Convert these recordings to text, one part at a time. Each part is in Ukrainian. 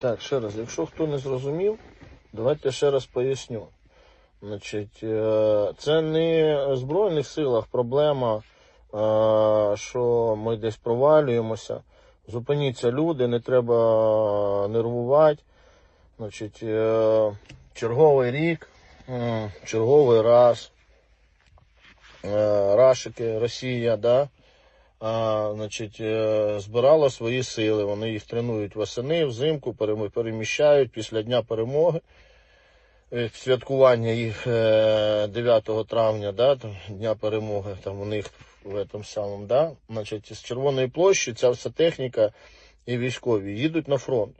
Так, ще раз, якщо хто не зрозумів, давайте ще раз поясню. Значить, е, це не в Збройних силах проблема, е, що ми десь провалюємося. Зупиніться люди, не треба нервувати. Значить, е, черговий рік, черговий раз. Рашики, Росія, да, а, значить, е, збирала свої сили. Вони їх тренують восени, взимку, перем- переміщають після Дня перемоги. е, Святкування їх е, 9 травня, да, там, Дня перемоги, там у них в этом самому, да, значить, з Червоної площі ця вся техніка і військові їдуть на фронт.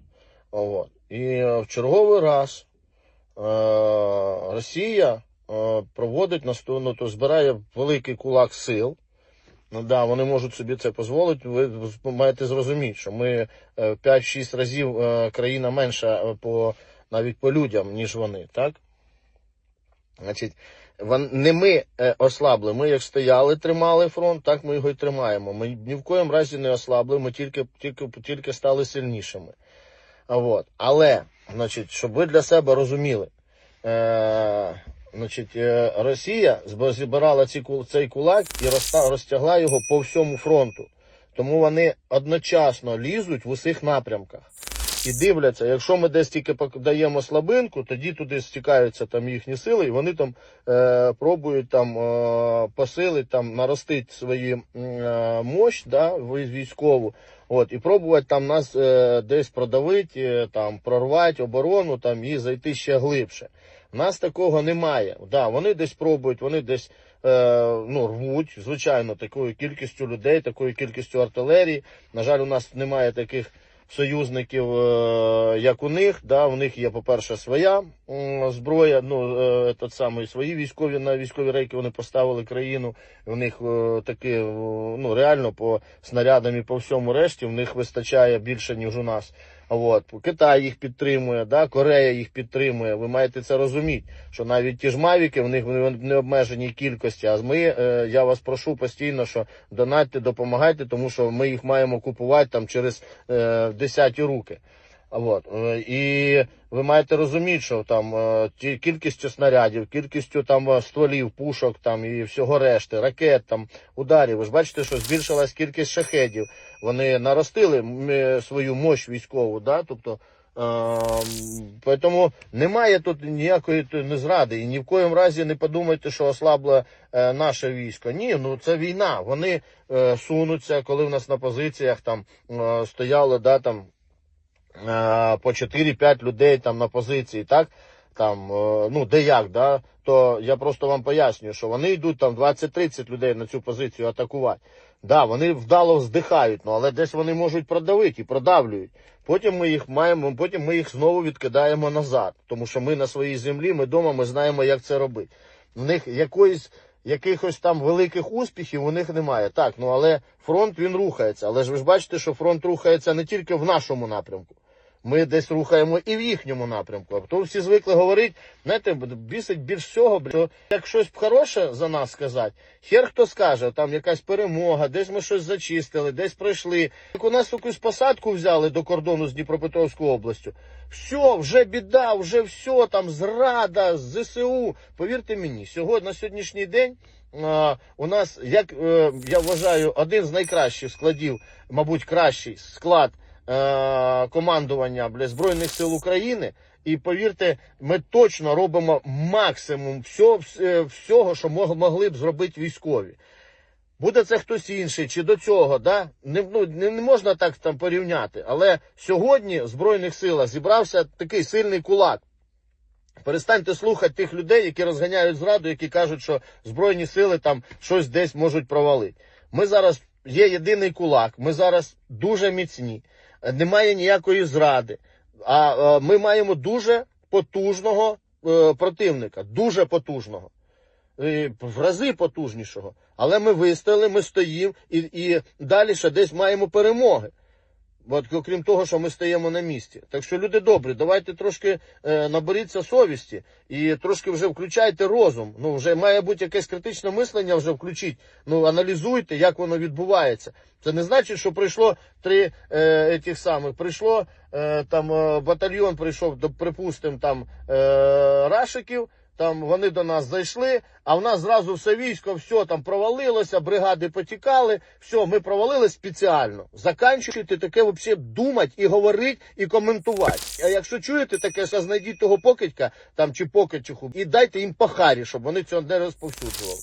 От. І е, в черговий раз е, Росія е, проводить насту- ну, то збирає великий кулак сил. Ну да, вони можуть собі це дозволити. Ви маєте зрозуміти, що ми е, 5-6 разів е, країна менша е, по навіть по людям, ніж вони, так? Значить, не ми е, ослабли. Ми як стояли, тримали фронт, так ми його і тримаємо. Ми ні в коєму разі не ослабли, ми тільки, тільки, тільки стали сильнішими. От. Але, значить, щоб ви для себе розуміли, е, значить, е, Росія зб- зібрала ці, цей кулак і розтягла його по всьому фронту. Тому вони одночасно лізуть в усіх напрямках і дивляться, якщо ми десь тільки даємо слабинку, тоді туди стікаються там їхні сили, і вони там е, пробують там е, посилити, там наростити свої е, мощь, да, військову. От, і пробувати там нас е, десь продавити, е, там, прорвати оборону там, і зайти ще глибше. У нас такого немає. Да, вони десь пробують, вони десь е, ну, рвуть, звичайно, такою кількістю людей, такою кількістю артилерії. На жаль, у нас немає таких союзників, е, як у них. Да, у них є, по-перше, своя м, зброя, ну, е, тот самий, свої військові на військові рейки вони поставили країну. У них е, таки, е, ну, реально по снарядам і по всьому решті, в них вистачає більше, ніж у нас. От. Китай їх підтримує, да, Корея їх підтримує. Ви маєте це розуміти, що навіть ті ж мавіки, в них в необмеженій кількості. А ми, е, я вас прошу постійно, що донатьте, допомагайте, тому що ми їх маємо купувати там через е, десяті руки. От. І ви маєте розуміти, що там е, кількістю снарядів, кількістю там е, стволів, пушок там і всього решти, ракет, там ударів. Ви ж бачите, що збільшилась кількість шахедів. Вони наростили е, свою мощь військову, да? тобто. Е, тому немає тут ніякої незради. І ні в коєму разі не подумайте, що ослабло е, наше військо. Ні, ну це війна. Вони е, сунуться, коли в нас на позиціях там е, стояло да, там, по 4-5 людей там на позиції, так? Там, е, ну, де як, да? то я просто вам пояснюю, що вони йдуть там 20-30 людей на цю позицію атакувати. Да, вони вдало здихають, ну, але десь вони можуть продавити і продавлюють. Потім ми їх маємо, потім ми їх знову відкидаємо назад, тому що ми на своїй землі, ми вдома, ми знаємо, як це робити. В них якоїсь якихось там великих успіхів у них немає. Так, ну але фронт він рухається. Але ж ви ж бачите, що фронт рухається не тільки в нашому напрямку. Ми десь рухаємо і в їхньому напрямку. А то всі звикли говорити, знаєте, бісить більш всього, що як щось хороше за нас сказати, хер хто скаже, там якась перемога, десь ми щось зачистили, десь пройшли. Як у нас якусь посадку взяли до кордону з Дніпропетровською областю. Все, вже біда, вже все, там зрада, ЗСУ. Повірте мені, сьогодні на сьогоднішній день. У нас, як е, я вважаю, один з найкращих складів, мабуть, кращий склад командування бля, Збройних сил України. І повірте, ми точно робимо максимум всього, всього що могли б зробити військові. Буде це хтось інший, чи до цього, да? не, ну, не, можна так там порівняти. Але сьогодні в Збройних силах зібрався такий сильний кулак. Перестаньте слухати тих людей, які розганяють зраду, які кажуть, що Збройні сили там щось десь можуть провалити. Ми зараз є єдиний кулак, ми зараз дуже міцні, е, немає ніякої зради. А е, ми маємо дуже потужного е, противника, дуже потужного. Е, В рази потужнішого. Але ми вистояли, ми стоїмо і, і далі ще десь маємо перемоги. Бо окрім того, що ми стаємо на місці. Так що, люди добрі, давайте трошки е, наберіться совісті і трошки вже включайте розум. Ну, вже має бути якесь критичне мислення, вже включіть. Ну, аналізуйте, як воно відбувається. Це не значить, що прийшло три е, тих самих. Прийшло е, там е, батальйон, прийшов припустимо, там е, рашиків. Там вони до нас зайшли, а в нас зразу все військо, все там провалилося, бригади потікали. Все, ми провалили спеціально. Заканчуйте таке взагалі думати і говорити, і коментувати. А якщо чуєте таке, що знайдіть того покидька там чи покидчиху і дайте їм по харі, щоб вони цього не розповсюджували.